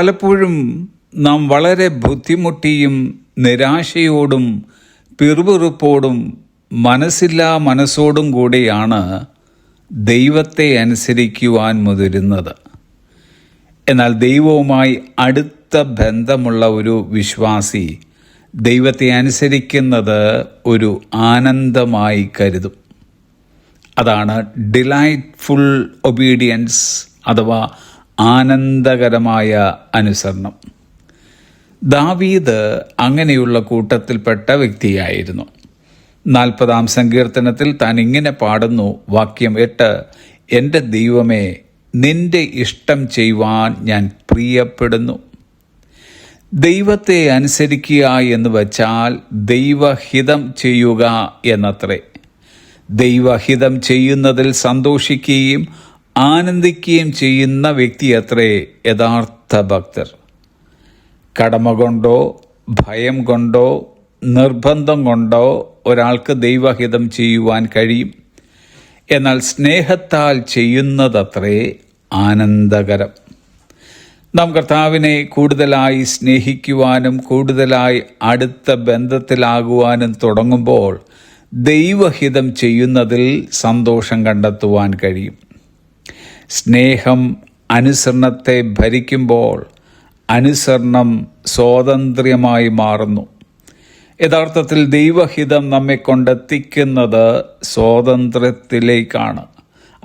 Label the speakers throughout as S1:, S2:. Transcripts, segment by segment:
S1: പലപ്പോഴും നാം വളരെ ബുദ്ധിമുട്ടിയും നിരാശയോടും പിറുപിറുപ്പോടും മനസ്സില്ലാ മനസ്സോടും കൂടിയാണ് ദൈവത്തെ അനുസരിക്കുവാൻ മുതിരുന്നത്. എന്നാൽ ദൈവവുമായി അടുത്ത ബന്ധമുള്ള ഒരു വിശ്വാസി ദൈവത്തെ അനുസരിക്കുന്നത് ഒരു ആനന്ദമായി കരുതും. അതാണ് ഡിലൈറ്റ്ഫുൾ ഒബീഡിയൻസ് അഥവാ ആനന്ദകരമായ അനുസരണം. ദാവീദ് അങ്ങനെയുള്ള കൂട്ടത്തിൽപ്പെട്ട വ്യക്തിയായിരുന്നു. നാൽപ്പതാം സങ്കീർത്തനത്തിൽ താൻ ഇങ്ങനെ പാടുന്നു വാക്യം എട്ട് എന്റെ ദൈവമേ നിന്റെ ഇഷ്ടം ചെയ്യുവാൻ ഞാൻ പ്രിയപ്പെടുന്നു. ദൈവത്തെ അനുസരിക്കുക എന്ന് വച്ചാൽ ദൈവഹിതം ചെയ്യുക എന്നത്രേ. ദൈവഹിതം ചെയ്യുന്നതിൽ സന്തോഷിക്കുകയും ആനന്ദിക്കുകയും ചെയ്യുന്ന വ്യക്തിയത്രേ യഥാർത്ഥ ഭക്തർ. കടമ കൊണ്ടോ ഭയം കൊണ്ടോ നിർബന്ധം കൊണ്ടോ ഒരാൾക്ക് ദൈവഹിതം ചെയ്യുവാൻ കഴിയും. എന്നാൽ സ്നേഹത്താൽ ചെയ്യുന്നതത്രേ ആനന്ദകരം. നാം കർത്താവിനെ കൂടുതലായി സ്നേഹിക്കുവാനും കൂടുതലായി അടുത്ത ബന്ധത്തിലാകുവാനും തുടങ്ങുമ്പോൾ ദൈവഹിതം ചെയ്യുന്നതിൽ സന്തോഷം കണ്ടെത്തുവാൻ കഴിയും. സ്നേഹം അനുസരണത്തെ ഭരിക്കുമ്പോൾ അനുസരണം സ്വാതന്ത്ര്യമായി മാറുന്നു. യഥാർത്ഥത്തിൽ ദൈവഹിതം നമ്മെ കൊണ്ടെത്തിക്കുന്നത് സ്വാതന്ത്ര്യത്തിലേക്കാണ്.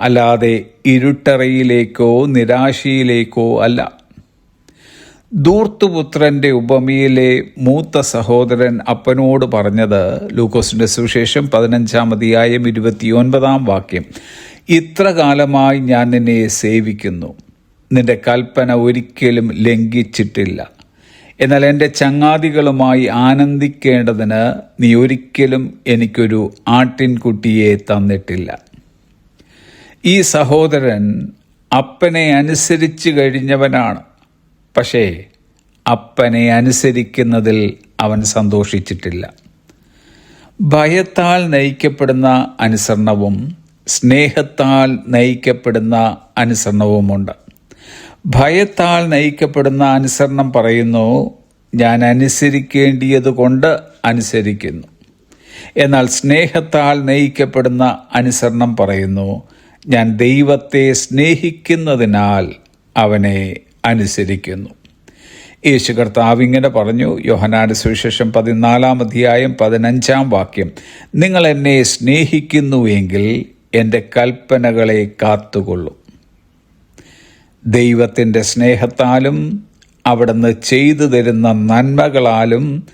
S1: അല്ലാതെ ഇരുട്ടറയിലേക്കോ നിരാശയിലേക്കോ അല്ല. ദൂർത്തുപുത്രന്റെ ഉപമയിലെ മൂത്ത സഹോദരൻ അപ്പനോട് പറഞ്ഞത് ലൂക്കോസിന്റെ സുവിശേഷം പതിനഞ്ചാം അധ്യായം ഇരുപത്തിയൊൻപതാം വാക്യം. ഇത്ര കാലമായി ഞാൻ നിന്നെ സേവിക്കുന്നു. നിന്റെ കൽപ്പന ഒരിക്കലും ലംഘിച്ചിട്ടില്ല. എന്നാൽ എന്റെ ചങ്ങാതികളുമായി ആനന്ദിക്കേണ്ടതിന് നീ ഒരിക്കലും എനിക്കൊരു ആട്ടിൻകുട്ടിയെ തന്നിട്ടില്ല. ഈ സഹോദരൻ അപ്പനെ അനുസരിച്ച് കഴിഞ്ഞവനാണ്. പക്ഷേ അപ്പനെ അനുസരിക്കുന്നതിൽ അവൻ സന്തോഷിച്ചിട്ടില്ല. ഭയത്താൽ നയിക്കപ്പെടുന്ന അനുസരണവും സ്നേഹത്താൽ നയിക്കപ്പെടുന്ന അനുസരണവുമുണ്ട്. ഭയത്താൽ നയിക്കപ്പെടുന്ന അനുസരണം പറയുന്നു ഞാൻ അനുസരിക്കേണ്ടിയത് കൊണ്ട് അനുസരിക്കുന്നു. എന്നാൽ സ്നേഹത്താൽ നയിക്കപ്പെടുന്ന അനുസരണം പറയുന്നു ഞാൻ ദൈവത്തെ സ്നേഹിക്കുന്നതിനാൽ അവനെ അനുസരിക്കുന്നു. യേശു കർത്താവ് ഇങ്ങനെ പറഞ്ഞു യോഹനാട് സുവിശേഷം പതിനാലാം അധ്യായം പതിനഞ്ചാം വാക്യം നിങ്ങൾ എന്നെ സ്നേഹിക്കുന്നുവെങ്കിൽ എന്റെ കൽപ്പനകളെ കാത്തുകൊള്ളും. ദൈവത്തിന്റെ സ്നേഹത്താലും അവിടുന്ന് ചെയ്തു തരുന്ന നന്മകളാലും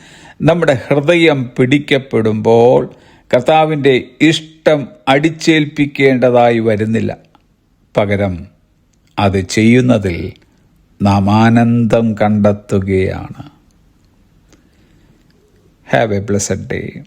S1: നമ്മുടെ ഹൃദയം പിടിക്കപ്പെടുമ്പോൾ കർത്താവിന്റെ ഇഷ്ടം അടിച്ചേൽപ്പിക്കേണ്ടതായി വരുന്നില്ല. പകരം അത് ചെയ്യുന്നതിൽ നാം ആനന്ദം കണ്ടെത്തുകയാണ്. Have A blessed day